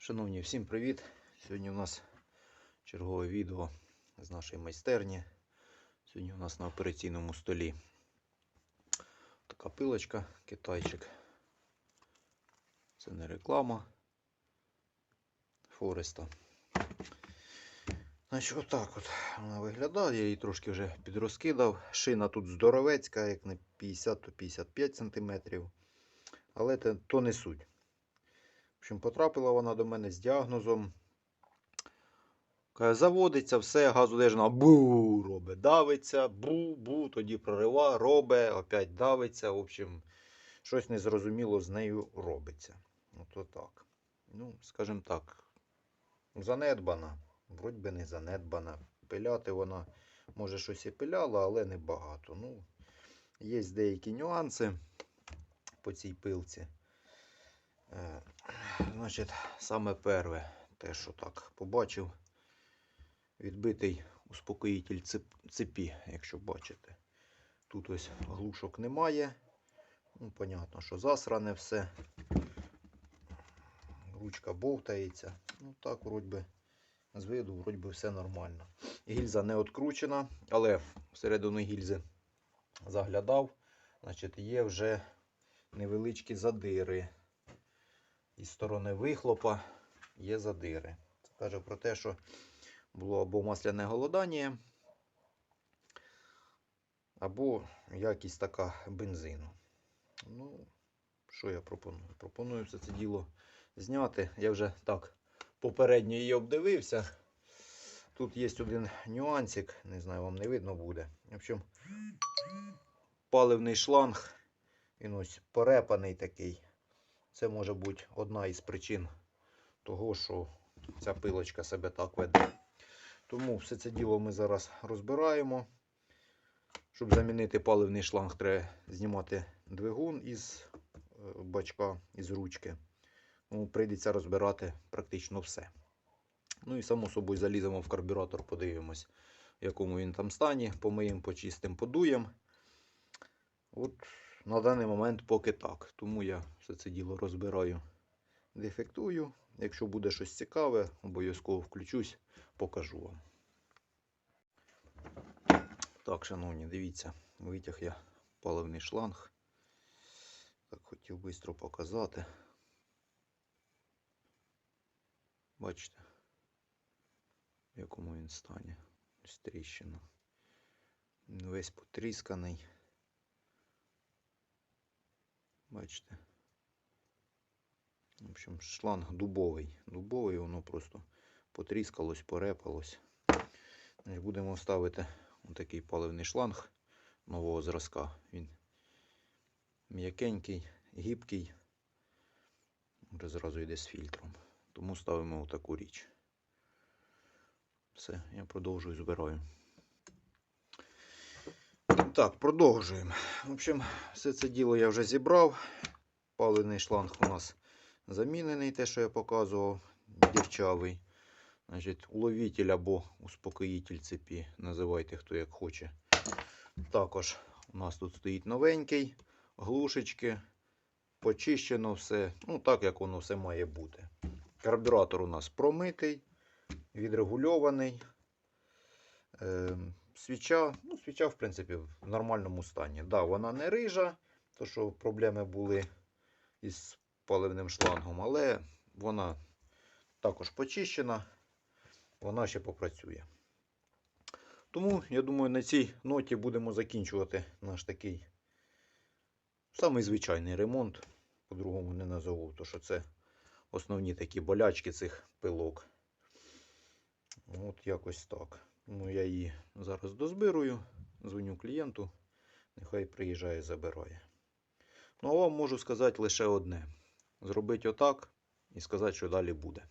Шановні, всім привіт! Сьогодні у нас чергове відео з нашої майстерні. Сьогодні у нас на операційному столі така пилочка, китайчик. Це не реклама Фореста. Значить, отак от вона виглядає. Я її трошки вже підрозкидав. Шина тут здоровецька, як не 50, то 55 см. Але то не суть. Общем, потрапила вона до мене з діагнозом. Заводиться, все, газодержна бу робить, давиться, бу-бу, тоді прорива, робить, опять давиться. В общем, щось незрозуміло з нею робиться. Ото так. Ну, скажімо так, занедбана. Вроді би не занедбана. Пиляти вона, може, щось і пиляла, але не багато. Ну, є деякі нюанси по цій пилці. Е, Значить, саме перше, те, що так побачив, відбитий успокоїтель цепі, якщо бачите. Тут ось глушок немає. Ну, понятно, що засране все. Ручка бовтається. Ну так, вроді би, з виду, вроді би, все нормально. Гільза не откручена, але всередину гільзи заглядав. Значить, є вже невеличкі задири із сторони вихлопа є задири. Це каже про те, що було або масляне голодання, або якість така бензину. Ну, що я пропоную? Пропоную все це діло зняти. Я вже так попередньо її обдивився. Тут є один нюансик, не знаю, вам не видно буде. В общем, паливний шланг, він ось порепаний такий. Це може бути одна із причин того, що ця пилочка себе так веде. Тому все це діло ми зараз розбираємо. Щоб замінити паливний шланг, треба знімати двигун із е, бачка, із ручки. Тому прийдеться розбирати практично все. Ну і само собою заліземо в карбюратор, подивимось, в якому він там стані. Помиємо, почистимо, подуємо. От на даний момент поки так. Тому я все це діло розбираю, дефектую. Якщо буде щось цікаве, обов'язково включусь, покажу вам. Так, шановні, дивіться, витяг я паливний шланг. Так, хотів швидко показати. Бачите, в якому він стані. Ось тріщина. Весь потрісканий. Бачите. В общем, шланг дубовий. Дубовий, воно просто потріскалось, порепалось. Будемо ставити такий паливний шланг нового зразка. Він м'якенький, гібкий. Вже зразу йде з фільтром. Тому ставимо отаку річ. Все, я продовжую збираю. Так, продовжуємо. В общем, все це діло я вже зібрав. Паливний шланг у нас замінений, те, що я показував, дірчавий. Значить, уловитель або успокоїтель цепі, називайте хто як хоче. Також у нас тут стоїть новенький, глушечки, почищено все. Ну, так як воно все має бути. Карбюратор у нас промитий, відрегульований. Ем, свіча, свіча, в принципі, в нормальному стані. Да, вона не рижа, то що проблеми були із паливним шлангом, але вона також почищена, вона ще попрацює. Тому, я думаю, на цій ноті будемо закінчувати наш такий самий звичайний ремонт. По-другому не назову, то що це основні такі болячки цих пилок. От якось так. Ну, я її зараз дозбирую, дзвоню клієнту, нехай приїжджає, забирає. Ну, а вам можу сказати лише одне: зробить отак і сказати, що далі буде.